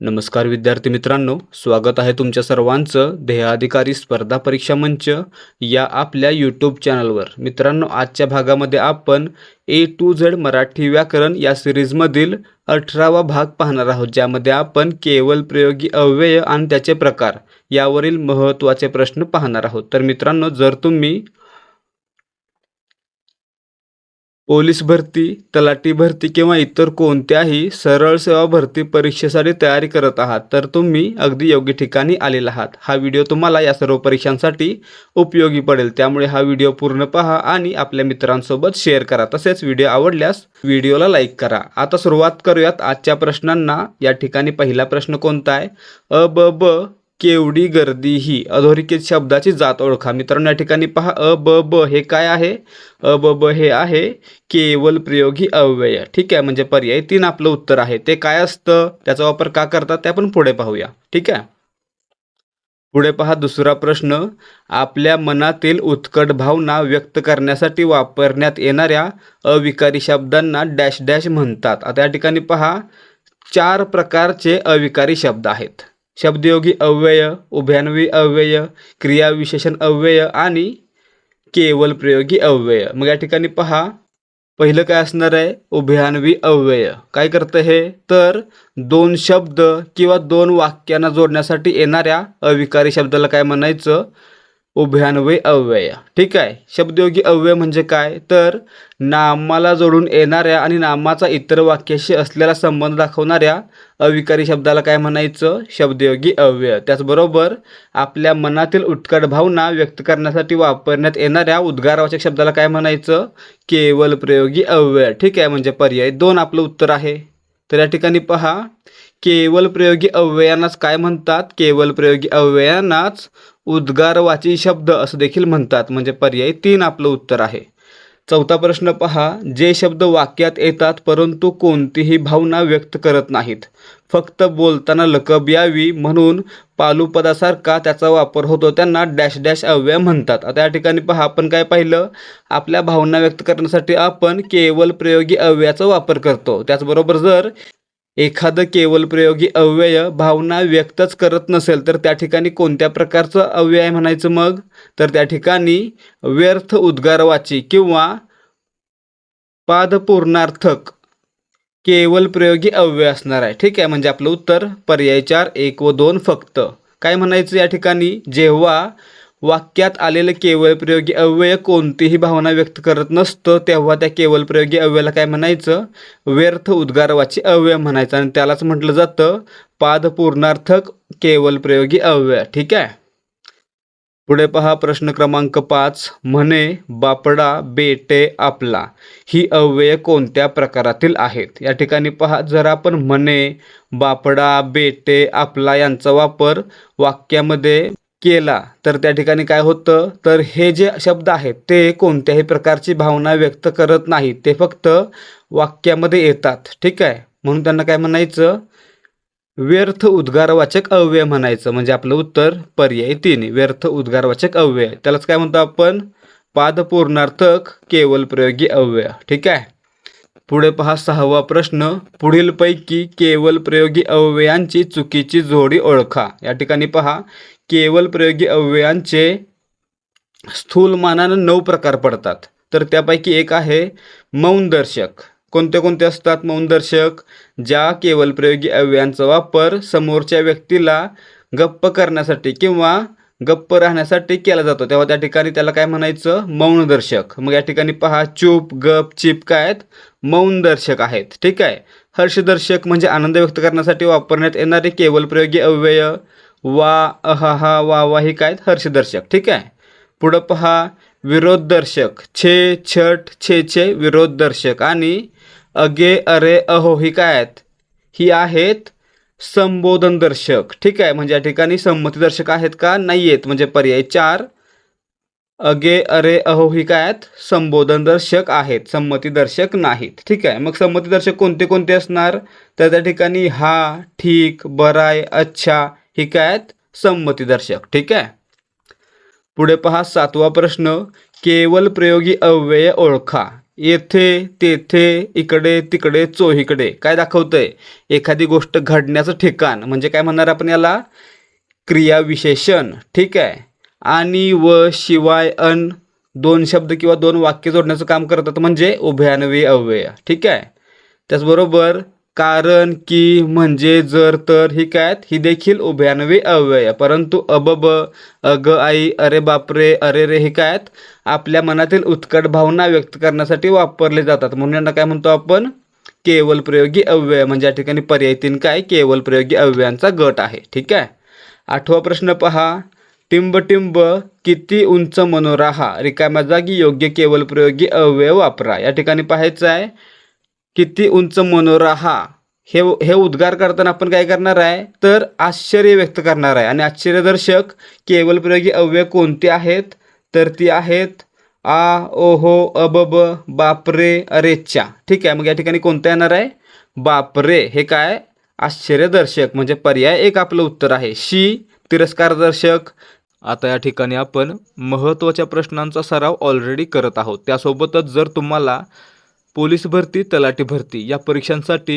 नमस्कार विद्यार्थी मित्रांनो स्वागत आहे तुमच्या सर्वांचं ध्येयाधिकारी स्पर्धा परीक्षा मंच या आपल्या यूट्यूब चॅनलवर मित्रांनो आजच्या भागामध्ये आपण ए टू झेड मराठी व्याकरण या सिरीजमधील अठरावा भाग पाहणार आहोत ज्यामध्ये आपण केवल प्रयोगी अव्यय आणि त्याचे प्रकार यावरील महत्त्वाचे प्रश्न पाहणार आहोत. तर मित्रांनो जर तुम्ही पोलीस भरती तलाठी भरती किंवा इतर कोणत्याही सरळ सेवा भरती परीक्षेसाठी तयारी करत आहात तर तुम्ही अगदी योग्य ठिकाणी आलेला आहात. हा व्हिडिओ तुम्हाला या सर्व परीक्षांसाठी उपयोगी पडेल. त्यामुळे हा व्हिडिओ पूर्ण पहा आणि आपल्या मित्रांसोबत शेअर करा. तसेच व्हिडिओ आवडल्यास व्हिडिओला लाईक करा. आता सुरुवात करूयात आजच्या प्रश्नांना. या ठिकाणी पहिला प्रश्न कोणता आहे? अ ब ब केवढी गर्दी ही? अधोरेखित शब्दाची जात ओळखा. मित्रांनो या ठिकाणी पहा अ ब ब हे काय आहे? अ ब ब हे आहे केवल प्रयोगी अव्यय. ठीक आहे? म्हणजे पर्याय तीन आपलं उत्तर आहे. ते काय असतं? त्याचा वापर का करतात? ते आपण पुढे पाहूया. ठीक आहे? पुढे पहा दुसरा प्रश्न. आपल्या मनातील उत्कट भावना व्यक्त करण्यासाठी वापरण्यात येणाऱ्या अविकारी शब्दांना डॅश डॅश म्हणतात. आता या ठिकाणी पहा चार प्रकारचे अविकारी शब्द आहेत. शब्दयोगी अव्यय उभयान्वी अव्यय क्रियाविशेषण अव्यय आणि केवल प्रयोगी अव्यय. मग या ठिकाणी पहा पहिलं काय असणार आहे? उभयान्वी अव्यय. काय करतं हे? तर दोन शब्द किंवा दोन वाक्यांना जोडण्यासाठी येणाऱ्या अविकारी शब्दाला काय म्हणायचं? उभयान्वय अव्यय. ठीक आहे? शब्दयोगी अव्यय म्हणजे काय? तर नामाला जोडून येणाऱ्या आणि नामाचा इतर वाक्याशी असलेला संबंध दाखवणाऱ्या अविकारी शब्दाला काय म्हणायचं? शब्दयोगी अव्यय. त्याचबरोबर आपल्या मनातील उत्कट भावना व्यक्त करण्यासाठी वापरण्यात येणाऱ्या उद्गारवाचक शब्दाला काय म्हणायचं? केवल प्रयोगी अव्यय. ठीक आहे? म्हणजे पर्याय दोन आपलं उत्तर आहे. तर या ठिकाणी पहा. केवल प्रयोगी अव्ययांनाच काय म्हणतात? केवल प्रयोगी अव्ययांनाच उद्गारवाची शब्द असं देखील म्हणतात. म्हणजे पर्याय तीन आपलं उत्तर आहे. चौथा प्रश्न पहा. जे शब्द वाक्यात येतात परंतु कोणतीही भावना व्यक्त करत नाहीत. फक्त बोलताना लकब यावी म्हणून पालुपदासारखा त्याचा वापर होतो. त्यांना डॅश डॅश अव्यय म्हणतात. आता या ठिकाणी पहा. आपण काय पाहिलं? आपल्या भावना व्यक्त करण्यासाठी आपण केवल प्रयोगी अव्ययाचा वापर करतो. त्याचबरोबर जर एखादं केवल प्रयोगी अव्यय भावना व्यक्तच करत नसेल तर त्या ठिकाणी कोणत्या प्रकारचं अव्यय म्हणायचं मग? तर त्या ठिकाणी व्यर्थ उद्गारवाची किंवा पादपूर्णार्थक केवल प्रयोगी अव्यय असणार आहे. ठीक आहे म्हणजे आपलं उत्तर पर्याय चार एक व दोन फक्त. काय म्हणायचं या ठिकाणी? जेव्हा वाक्यात आलेलं केवळ प्रयोगी अव्यय कोणतीही भावना व्यक्त करत नसतं तेव्हा त्या केवळ प्रयोगी अव्ययाला काय म्हणायचं? व्यर्थ उद्गारवाची अव्यय म्हणायचं. आणि त्यालाच म्हटलं जातं पादपूर्णार्थक केवल प्रयोगी अव्यय. ठीक आहे? पुढे पहा प्रश्न क्रमांक पाच. म्हणे बापडा बेटे आपला. ही अव्यय कोणत्या प्रकारातील आहेत? या ठिकाणी पहा जर आपण म्हणे बापडा बेटे आपला यांचा वापर वाक्यामध्ये केला तर त्या ठिकाणी काय होतं? तर हे जे शब्द आहेत ते कोणत्याही प्रकारची भावना व्यक्त करत नाहीत. ते फक्त वाक्यामध्ये येतात. ठीक आहे? म्हणून त्यांना काय म्हणायचं? व्यर्थ उद्गारवाचक अव्यय म्हणायचं. म्हणजे आपलं उत्तर पर्याय तीन. व्यर्थ उद्गारवाचक अव्यय. त्यालाच काय म्हणतो आपण? पादपूर्णार्थक केवल प्रयोगी अव्यय. ठीक आहे? पुढे पहा सहावा प्रश्न. पुढीलपैकी केवल प्रयोगी अव्ययांची चुकीची जोडी ओळखा. या ठिकाणी पहा. केवल प्रयोगी अवयवांचे स्थूलमानानं नऊ प्रकार पडतात. तर त्यापैकी एक आहे मौनदर्शक. कोणते कोणते असतात मौनदर्शक? ज्या केवल प्रयोगी अवयवांचा वापर समोरच्या व्यक्तीला गप्प करण्यासाठी किंवा गप्प राहण्यासाठी केला जातो. तेव्हा त्या ठिकाणी त्याला काय म्हणायचं? मौनदर्शक. मग या ठिकाणी पहा चूप गप चिप काय आहेत? मौनदर्शक आहेत. ठीक आहे? हर्षदर्शक म्हणजे आनंद व्यक्त करण्यासाठी वापरण्यात येणारे केवल प्रयोगी अव्यय वा अहा वा वा ही काय आहेत? हर्षदर्शक. ठीक आहे? पुढं पहा विरोधदर्शक. छे छट छे छे विरोधदर्शक. आणि अगे अरे अहो ही काय आहेत? ही आहेत संबोधनदर्शक. ठीक आहे? म्हणजे या ठिकाणी संमतीदर्शक आहेत का? नाही आहेत. म्हणजे पर्याय चार. अगे अरे अहो ही काय आहेत? संबोधनदर्शक आहेत. संमतीदर्शक नाहीत. ठीक आहे? मग संमतीदर्शक कोणते कोणते असणार? तर त्या ठिकाणी हा ठीक बराय अच्छा ही काय आहेत संमतीदर्शक ठीक आहे? पुढे पहा सातवा प्रश्न. केवल प्रयोगी अव्यय ओळखा. येथे तेथे इकडे तिकडे चोहीकडे. काय दाखवतंय? एखादी गोष्ट घडण्याचं ठिकाण. म्हणजे काय म्हणणार आपण याला? क्रियाविशेषण. ठीक आहे? आणि व शिवाय अन दोन शब्द किंवा दोन वाक्य जोडण्याचं काम करतात. म्हणजे उभयान्वयी अव्यय. ठीक आहे? त्याचबरोबर कारण की म्हणजे जर तर ही काय ही देखील उभयान्वयी अव्यय. परंतु अबब अग आई अरे बापरे अरे रे हे काय आहेत? आपल्या मनातील उत्कट भावना व्यक्त करण्यासाठी वापरले जातात. म्हणून यांना काय म्हणतो आपण? केवल प्रयोगी अव्यय. म्हणजे या ठिकाणी पर्याय तीन काय? केवल प्रयोगी अव्ययांचा गट आहे. ठीक आहे? आठवा प्रश्न पहा. टिंब टिंब किती उंच मनोरा हा रिकाम्या जागी योग्य केवल प्रयोगी अव्यय वापरा. या ठिकाणी पाहायचं आहे. किती उंच मनोरा हा. हे हे उद्गार करताना आपण काय करणार आहे? तर आश्चर्य व्यक्त करणार आहे. आणि आश्चर्यदर्शक केवल प्रयोगी अव्यय कोणते आहेत? तर ती आहेत आ ओहो अबब बापरे अरेच्या. ठीक आहे मग या ठिकाणी कोणतं येणार आहे? बापरे हे काय? आश्चर्यदर्शक म्हणजे पर्याय एक आपलं उत्तर आहे. शी तिरस्कारदर्शक. आता या ठिकाणी आपण महत्त्वाच्या प्रश्नांचा सराव ऑलरेडी करत आहोत. त्यासोबतच जर तुम्हाला पोलीस भरती तलाठी भरती या परीक्षांसाठी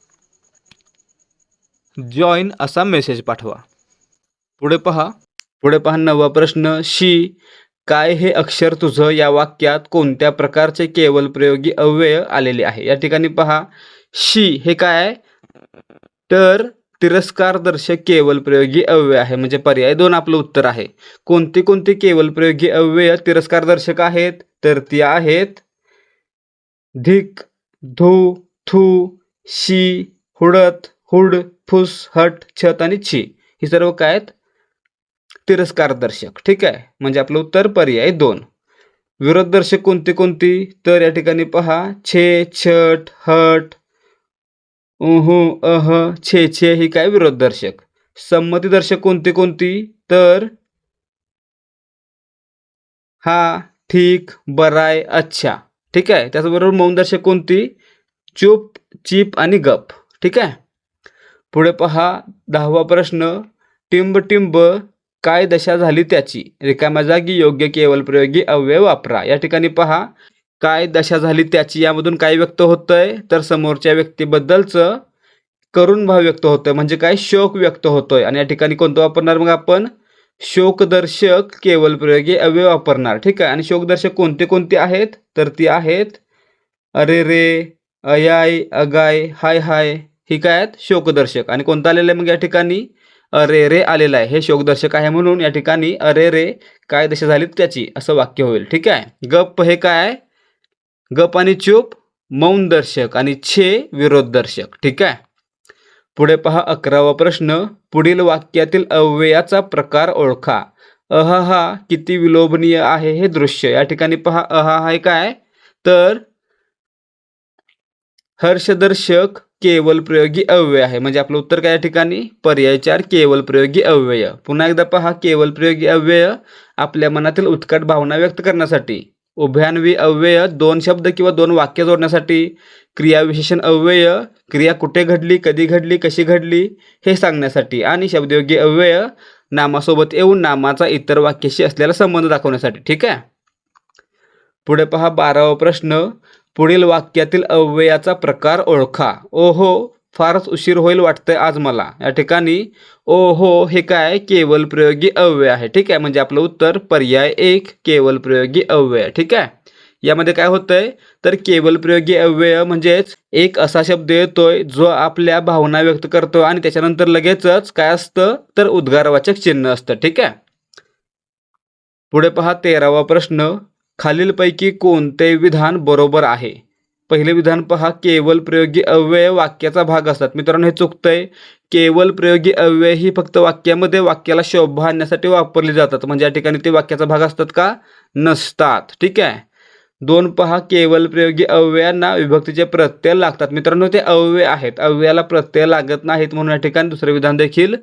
जॉईन असा मेसेज पाठवा. पुढे पहा. पुढे पहा नवा प्रश्न. शी काय हे अक्षर तुझं? या वाक्यात कोणत्या प्रकारचे केवल प्रयोगी अव्यय आलेले आहे? या ठिकाणी पहा. शी हे काय? आहे तर तिरस्कारदर्शक केवल प्रयोगी अव्यय आहे. म्हणजे पर्याय दोन आपलं उत्तर आहे. कोणती कोणती केवल प्रयोगी अव्यय तिरस्कारदर्शक आहेत? तर ती आहेत धिक धू थू शी हुडत हुड फूस हट छत आणि छी. ही सर्व काय आहेत? तिरस्कारदर्शक. ठीक आहे? म्हणजे आपलं उत्तर पर्याय दोन. विरोधदर्शक कोणती कोणती? तर या ठिकाणी पहा. छे छट हट. उहू अह छे छे ही काय विरोधदर्शक? संमतीदर्शक कोणती कोणती? तर हा ठीक बराय अच्छा. ठीक आहे? त्याचबरोबर मौनदर्शक कोणती? चूप चीप आणि गप. ठीक आहे? पुढे पहा दहावा प्रश्न. टिंब टिंब काय दशा झाली त्याची? रिकाम्या जागी योग्य केवल प्रयोगी अव्यय वापरा. या ठिकाणी पहा काय दशा झाली त्याची यामधून काय व्यक्त होतंय? तर समोरच्या व्यक्तीबद्दलचं करुण भाव व्यक्त होतोय. म्हणजे काय? शोक व्यक्त होतोय. आणि या ठिकाणी कोणतं वापरणार मग आपण? शोकदर्शक केवल प्रयोगी अव्यय वापरणार. ठीक आहे? आणि शोकदर्शक कोणते कोणते आहेत? तर ती आहेत अरे रे अयाय अगाय हाय हाय ही काय आहेत? शोकदर्शक. आणि कोणतं आलेलं आहे मग या ठिकाणी? अरे रे आलेलं आहे. हे शोकदर्शक आहे म्हणून या ठिकाणी अरे रे काय दशा झाली त्याची? असं वाक्य होईल. ठीक आहे? गप हे काय आहे? गप आणि चूप मौन दर्शक आणि छे विरोध दर्शक. ठीक आहे? पुढे पहा अकरावा प्रश्न. पुढील वाक्यातील अव्ययाचा प्रकार ओळखा. अहाहा किती विलोभनीय आहे हे दृश्य. या ठिकाणी पहा अहा हा काय तर हर्षदर्शक केवल प्रयोगी अव्यय आहे. म्हणजे आपलं उत्तर काय या ठिकाणी? पर्याय चार केवल प्रयोगी अव्यय. पुन्हा एकदा पहा केवल प्रयोगी अव्यय आपल्या मनातील उत्कट भावना व्यक्त करण्यासाठी. उभयान्वी अव्यय दोन शब्द किंवा दोन वाक्य जोडण्यासाठी. क्रियाविशेषण अव्यय क्रिया कुठे घडली कधी घडली कशी घडली हे सांगण्यासाठी. आणि शब्दयोगी अव्यय नामासोबत येऊन नामाचा इतर वाक्याशी असलेला संबंध दाखवण्यासाठी. ठीक आहे? पुढे पहा बारावा प्रश्न. पुढील वाक्यातील अव्ययाचा प्रकार ओळखा. ओहो फारच उशीर होईल वाटतंय आज मला. या ठिकाणी ओहो हे काय? केवल प्रयोगी अव्यय आहे. ठीक आहे? म्हणजे आपलं उत्तर पर्याय एक केवल प्रयोगी अव्यय. ठीक आहे? यामध्ये काय होतंय? तर केवल प्रयोगी अव्यय म्हणजेच एक असा शब्द येतोय जो आपल्या भावना व्यक्त करतो आणि त्याच्यानंतर लगेचच काय असतं? तर उद्गारवाचक चिन्ह असतं. ठीक आहे? पुढे पहा तेरावा प्रश्न. खालीलपैकी कोणते विधान बरोबर आहे. पहिले विधान पहा केवल प्रयोगी अव्यय वाक्याचा भाग असतात. मित्रांनो हे चुकतंय. केवल प्रयोगी अव्यय ही फक्त वाक्यामध्ये वाक्याला शोभा आणण्यासाठी वापरली जातात. म्हणजे या ठिकाणी ते वाक्याचा भाग असतात का? नसतात. ठीक आहे? दोन पहा केवल प्रयोगी अव्ययांना विभक्तीचे प्रत्यय लागतात. मित्रांनो ते अव्यय आहेत. अव्ययाला प्रत्यय लागत नाहीत म्हणून या ठिकाणी दुसरे विधान देखील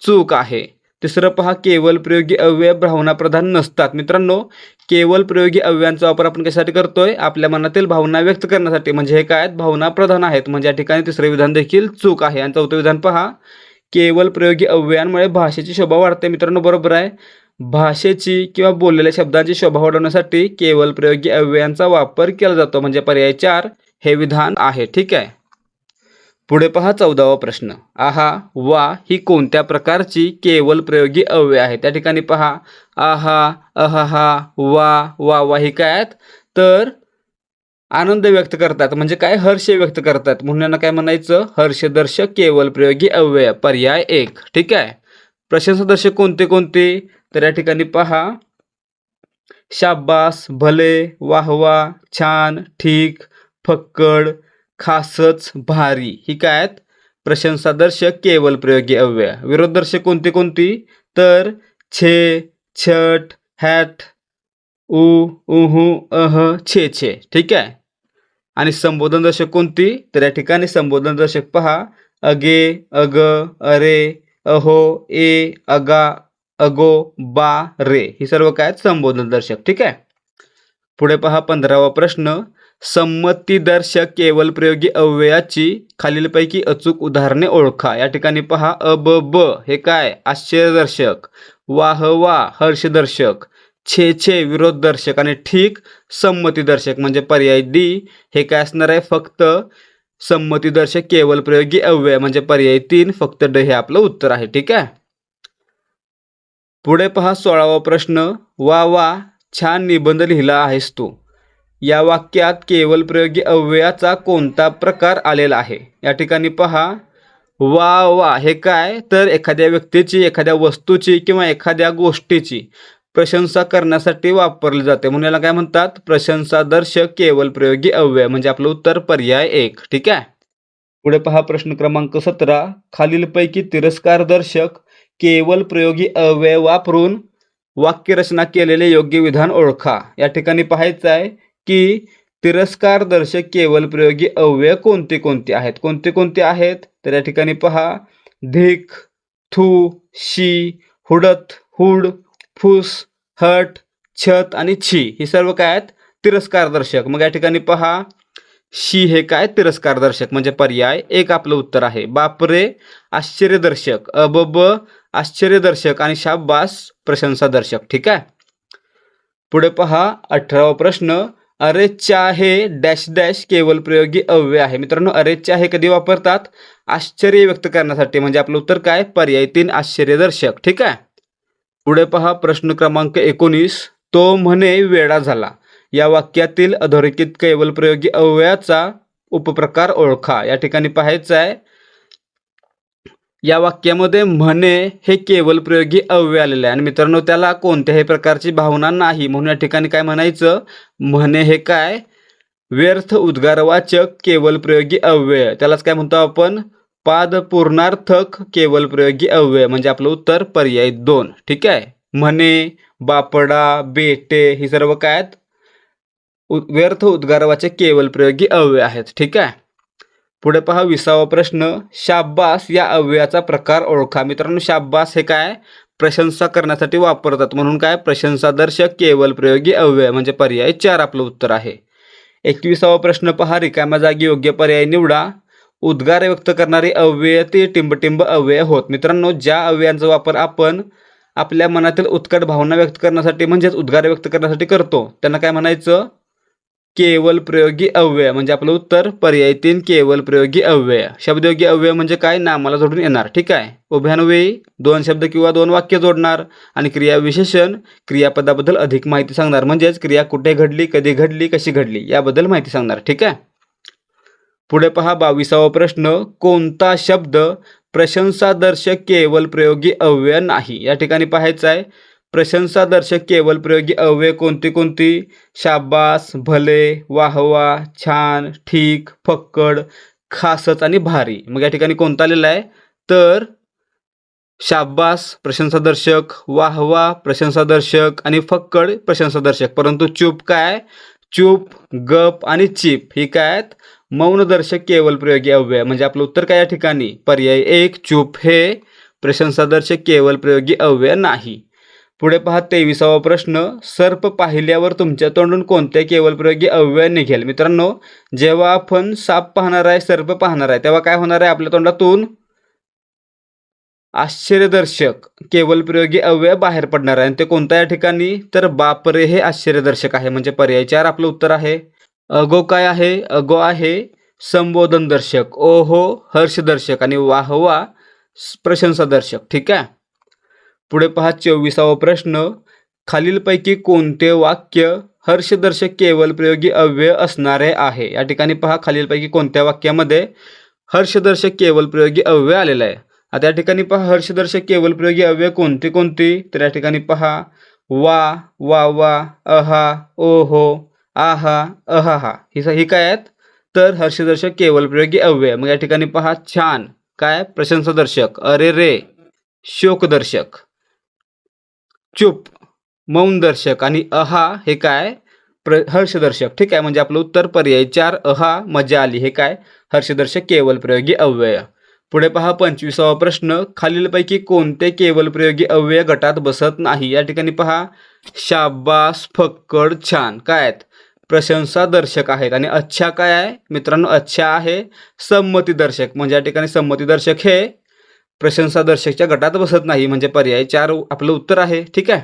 चूक आहे. तिसरं पहा केवल प्रयोगी अव्यय भावनाप्रधान नसतात. मित्रांनो केवल प्रयोगी अव्ययांचा वापर आपण कशासाठी करतोय? आपल्या मनातील भावना व्यक्त करण्यासाठी. म्हणजे हे काय आहेत? भावना प्रधान आहेत. म्हणजे या ठिकाणी तिसरे विधान देखील चूक आहे. आणि चौथं विधान पहा केवल प्रयोगी अव्ययांमुळे भाषेची शोभा वाढते. मित्रांनो बरोबर आहे? भाषेची किंवा बोललेल्या शब्दांची शोभा वाढवण्यासाठी केवल प्रयोगी अव्ययांचा वापर केला जातो. म्हणजे पर्याय चार हे विधान आहे. ठीक आहे? पुढे पहा चौदावा प्रश्न. आहा वा ही कोणत्या प्रकारची केवल प्रयोगी अव्यय आहे? त्या ठिकाणी पहा. आहा अहाहा वा वा वा ही काय आहेत? तर आनंद व्यक्त करतात. म्हणजे काय? हर्ष व्यक्त करतात. म्हणून काय म्हणायचं? हर्षदर्शक केवल प्रयोगी अव्यय. पर्याय एक. ठीक आहे? प्रशंसादर्शक कोणते कोणते? तर या ठिकाणी पहा. शाबास भले वाहवा छान ठीक फक्कड खासच भारी. ही काय आहेत? प्रशंसादर्शक केवल प्रयोगी अव्यय. विरोधदर्शक कोणती कोणती? तर छे छट हॅट उ उहू अह छे छे. ठीक आहे? आणि संबोधन दर्शक कोणती? तर या ठिकाणी संबोधन दर्शक पहा. अगे अग अरे अहो ए अगा अगो बा रे. ही सर्व काय आहेत? संबोधन दर्शक ठीक आहे? पुढे पहा पंधरावा प्रश्न. संमतीदर्शक केवल प्रयोगी अव्ययाची खालीलपैकी अचूक उदाहरणे ओळखा. या ठिकाणी पहा अ ब ब हे काय? आश्चर्यदर्शक. वाह वा हर्षदर्शक. छे छे विरोधदर्शक. आणि ठीक संमतीदर्शक म्हणजे पर्याय डी. हे काय असणार आहे? फक्त संमतीदर्शक केवल प्रयोगी अव्यय म्हणजे पर्याय तीन. फक्त ड हे आपलं उत्तर आहे. ठीक आहे? पुढे पहा सोळावा प्रश्न. वा वा छान निबंध लिहिला आहेस तू. या वाक्यात केवल प्रयोगी अव्ययाचा कोणता प्रकार आलेला आहे? या ठिकाणी पहा. वा वा हे काय? तर एखाद्या व्यक्तीची एखाद्या वस्तूची किंवा एखाद्या गोष्टीची प्रशंसा करण्यासाठी वापरली जाते. म्हणून याला काय म्हणतात? प्रशंसादर्शक केवल प्रयोगी अव्यय. म्हणजे आपलं उत्तर पर्याय एक. ठीक आहे? पुढे पहा प्रश्न क्रमांक सतरा. खालीलपैकी तिरस्कारदर्शक केवल प्रयोगी अव्यय वापरून वाक्यरचना केलेले योग्य विधान ओळखा. या ठिकाणी पाहायचं आहे की तिरस्कारदर्शक केवल प्रयोगी अव्यय कोणते कोणते आहेत? कोणते कोणते आहेत? तर या ठिकाणी पहा. धिक थू शी हुडत हुड फुस हट छत आणि छी. ही सर्व काय आहेत? तिरस्कारदर्शक मग या ठिकाणी पहा. शी हे काय तिरस्कारदर्शक म्हणजे पर्याय. एक आपलं उत्तर आहे. बापरे आश्चर्यदर्शक. अबब आश्चर्यदर्शक आणि शाब्बास प्रशंसादर्शक. ठीक आहे? पुढे पहा अठरावा प्रश्न. अरे चा हे डॅश डॅश केवल प्रयोगी अव्यय आहे. मित्रांनो अरे चा हे कधी वापरतात? आश्चर्य व्यक्त करण्यासाठी. म्हणजे आपलं उत्तर काय? पर्याय तीन आश्चर्यदर्शक. ठीक आहे? पुढे पहा प्रश्न क्रमांक एकोणीस. तो म्हणे वेडा झाला. या वाक्यातील अधोरेखित केवल प्रयोगी अव्ययाचा उपप्रकार ओळखा. या ठिकाणी पाहायचा आहे या वाक्यामध्ये म्हणे हे केवल प्रयोगी अव्यय आलेले आहे. आणि मित्रांनो त्याला कोणत्याही प्रकारची भावना नाही. म्हणून या ठिकाणी काय म्हणायचं? म्हणे हे काय? व्यर्थ उद्गारवाचक केवल प्रयोगी अव्यय. त्यालाच काय म्हणतो आपण? पाद पूर्णार्थक केवल प्रयोगी अव्यय. म्हणजे आपलं उत्तर पर्याय दोन. ठीक आहे? म्हणे बापडा बेटे ही सर्व काय आहेत? व्यर्थ उद्गारवाचे केवल प्रयोगी अव्यय आहेत. ठीक आहे? पुढे पहा विसावा प्रश्न. शाब्बास या अव्ययाचा प्रकार ओळखा. मित्रांनो शाब्बास हे काय? प्रशंसा करण्यासाठी वापरतात. म्हणून काय? प्रशंसादर्शक केवल प्रयोगी अव्यय म्हणजे पर्याय चार आपलं उत्तर आहे. एकविसावा प्रश्न पहा रिकाम्या जागी योग्य पर्याय निवडा. उद्गार व्यक्त करणारी अव्यय ते टिंबटिंब अव्यय होत. मित्रांनो ज्या अव्ययांचा वापर आपण आपल्या मनातील उत्कट भावना व्यक्त करण्यासाठी म्हणजेच उद्गार व्यक्त करण्यासाठी करतो त्यांना काय म्हणायचं? केवल प्रयोगी अव्यय म्हणजे आपलं उत्तर पर्याय तीन केवल प्रयोगी अव्यय. शब्दयोगी अव्यय म्हणजे काय? नामाला जोडून येणार. ठीक आहे? उभ्यान्वयी दोन शब्द किंवा दोन वाक्य जोडणार आणि क्रियाविशेषण क्रियापदाबद्दल अधिक माहिती सांगणार. म्हणजेच क्रिया कुठे घडली कधी घडली कशी घडली याबद्दल माहिती सांगणार. ठीक आहे? पुढे पहा बावीसावा प्रश्न. कोणता शब्द प्रशंसादर्शक केवल प्रयोगी अव्यय नाही? या ठिकाणी पाहायचं आहे. प्रशंसादर्शक केवल प्रयोगी अव्यय कोणती कोणती? शाबास भले वाहवा छान ठीक फक्कड खासच आणि भारी. मग या ठिकाणी कोणता आलेला आहे? तर शाबास प्रशंसादर्शक वाहवा प्रशंसादर्शक आणि फक्कड प्रशंसादर्शक. परंतु चूप काय? चूप गप आणि चिप. ही काय आहेत? मौनदर्शक केवल प्रयोगी अव्यय. म्हणजे आपलं उत्तर काय या ठिकाणी? पर्याय एक चूप हे प्रशंसादर्शक केवल प्रयोगी अव्यय नाही. पुढे पहा तेविसावा प्रश्न. सर्प पाहिल्यावर तुमच्या तोंडून कोणत्या केवल प्रयोगी अव्यय निघेल? मित्रांनो जेव्हा आपण साप पाहणार आहे सर्प पाहणार आहे तेव्हा काय होणार आहे आपल्या तोंडातून? आश्चर्यदर्शक केवल प्रयोगी अव्यय बाहेर पडणार आहे. आणि ते कोणत्या या ठिकाणी? तर बापरे हे आश्चर्यदर्शक आहे. म्हणजे पर्याय चार आपलं उत्तर आहे. अगो काय आहे? अगो आहे संबोधनदर्शक. ओहो हर्षदर्शक आणि वाहवा प्रशंसादर्शक. ठीक आहे? पुढे पहा चोवीसावा प्रश्न. खालीलपैकी कोणते वाक्य हर्षदर्शक केवल प्रयोगी अव्यय असणारे आहे? या ठिकाणी पहा खालीलपैकी कोणत्या वाक्यामध्ये हर्षदर्शक केवल प्रयोगी अव्यय आलेला आहे? आता या ठिकाणी पहा हर्षदर्शक केवल प्रयोगी अव्यय कोणती कोणती? तर या ठिकाणी पहा वा वा वा अहा ओहो आहा अहा ही ही काय आहेत? तर हर्षदर्शक केवल प्रयोगी अव्यय. मग या ठिकाणी पहा छान. काय? प्रशंसादर्शक. अरे रे. शोकदर्शक. चुप मौनदर्शक आणि अहा हे काय? प्र हर्षदर्शक ठीक आहे म्हणजे आपलं उत्तर पर्याय चार अहा मजा आली. हे काय? हर्षदर्शक केवल प्रयोगी अव्यय. पुढे पहा पंचवीसावा प्रश्न. खालीलपैकी कोणते केवल प्रयोगी अव्यय गटात बसत नाही? या ठिकाणी पहा. शाबास फक्कड छान. काय आहेत? प्रशंसा दर्शक आहेत. आणि अच्छा काय आहे? मित्रांनो अच्छा आहे संमतीदर्शक म्हणजे या ठिकाणी संमतीदर्शक हे प्रशंसादर्शकच्या गटात बसत नाही म्हणजे पर्याय चार आपलं उत्तर आहे. ठीक आहे?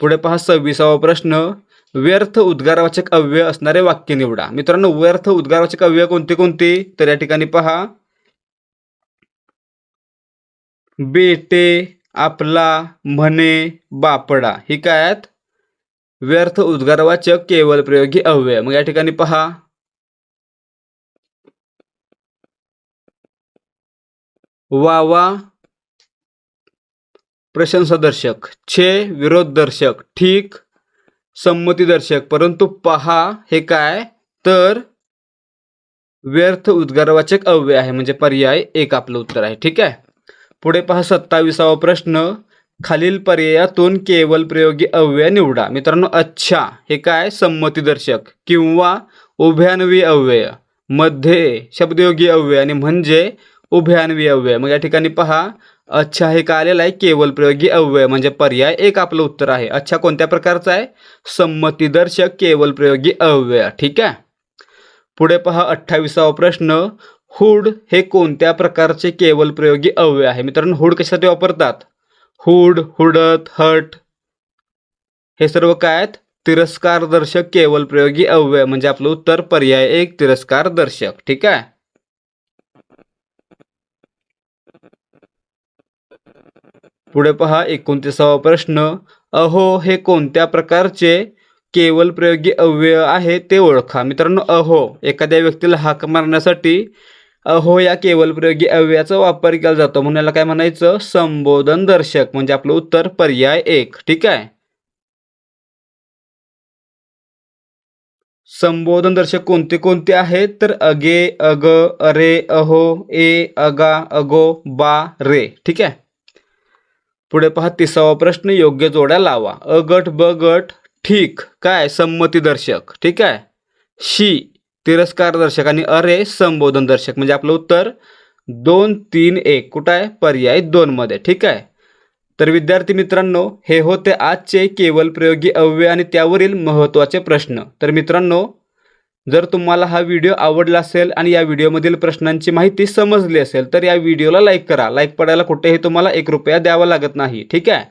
पुढे पहा सव्वीसावा प्रश्न. व्यर्थ उद्गारवाचक अव्यय असणारे वाक्य निवडा. मित्रांनो व्यर्थ उद्गारवाचक अव्यय कोणते कोणते? तर या ठिकाणी पहा. बेटे आपला म्हणे बापडा. ही काय आहेत? व्यर्थ उद्गारवाचक केवल प्रयोगी अव्यय. मग या ठिकाणी पहा. वावा प्रशंसादर्शक. छे विरोधदर्शक. ठीक. संमतीदर्शक. परंतु पहा हे काय? तर व्यर्थ उद्गारवाचक अव्यय आहे म्हणजे पर्याय एक आपलं उत्तर आहे. ठीक आहे? पुढे पहा सत्ताविसावा प्रश्न. खालील पर्यायातून केवल प्रयोगी अव्यय निवडा. मित्रांनो अच्छा. हे काय? संमतीदर्शक किंवा उभ्यानवी अव्यय. मध्ये शब्दयोगी अव्यय आणि म्हणजे उभयान्वी अव्यय मग या ठिकाणी पहा अच्छा हे काय आलेलं आहे? केवल प्रयोगी अव्यय म्हणजे पर्याय एक आपलं उत्तर आहे. अच्छा कोणत्या प्रकारचा आहे? संमतीदर्शक केवल प्रयोगी अव्यय. ठीक आहे? पुढे पहा अठ्ठावीसावा प्रश्न. हुड हे कोणत्या प्रकारचे केवल प्रयोगी अव्यय आहे? मित्रांनो हुड कशासाठी वापरतात? हुड हुडत हट. हे सर्व काय आहेत? तिरस्कार दर्शक केवल प्रयोगी अव्यय. म्हणजे आपलं उत्तर पर्याय एक तिरस्कार दर्शक ठीक आहे? पुढे पहा एकोणतीसावा प्रश्न. अहो हे कोणत्या प्रकारचे केवल प्रयोगी अव्यय आहे ते ओळखा. मित्रांनो अहो एखाद्या व्यक्तीला हाक मारण्यासाठी अहो या केवल प्रयोगी अव्ययाचा वापर केला जातो. म्हणून याला काय म्हणायचं? संबोधन दर्शक. म्हणजे आपलं उत्तर पर्याय एक. ठीक आहे? संबोधन दर्शक कोणते कोणते आहेत? तर अगे अग अरे अहो ए अगा अगो बा रे. ठीक आहे? पुढे पहा तिसावा प्रश्न योग्य जोड्या लावा. अ गट ब गट ठीक. काय? संमती दर्शक. ठीक आहे? शी तिरस्कार दर्शक आणि अरे संबोधन दर्शक. म्हणजे आपलं उत्तर दोन तीन एक. कुठं आहे? पर्याय दोन मध्ये. ठीक आहे? तर विद्यार्थी मित्रांनो हे होते आजचे केवल प्रयोगी अव्यय आणि त्यावरील महत्त्वाचे प्रश्न. तर मित्रांनो जर तुम्हाला हा व्हिडिओ आवडला असेल आणि या व्हिडिओमधील प्रश्नांची माहिती समजली असेल तर या व्हिडिओला लाईक करा. लाईक पडायला कुठेही तुम्हाला एक रुपया द्यावा लागत नाही. ठीक आहे?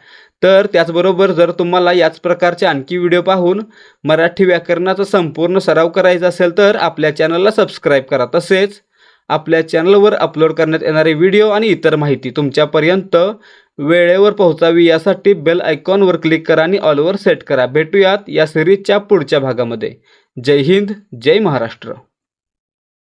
तर त्याचबरोबर जर तुम्हाला याच प्रकारचे आणखी व्हिडिओ पाहून मराठी व्याकरणाचा संपूर्ण सराव करायचा असेल तर आपल्या चॅनलला सबस्क्राईब करा. तसेच आपल्या चॅनलवर अपलोड करण्यात येणारे व्हिडिओ आणि इतर माहिती तुमच्यापर्यंत वेळेवर पोहोचावी यासाठी बेल आयकॉनवर क्लिक करा आणि ऑलवर सेट करा. भेटूयात या सिरीजच्या पुढच्या भागामध्ये. जय हिंद जय महाराष्ट्र.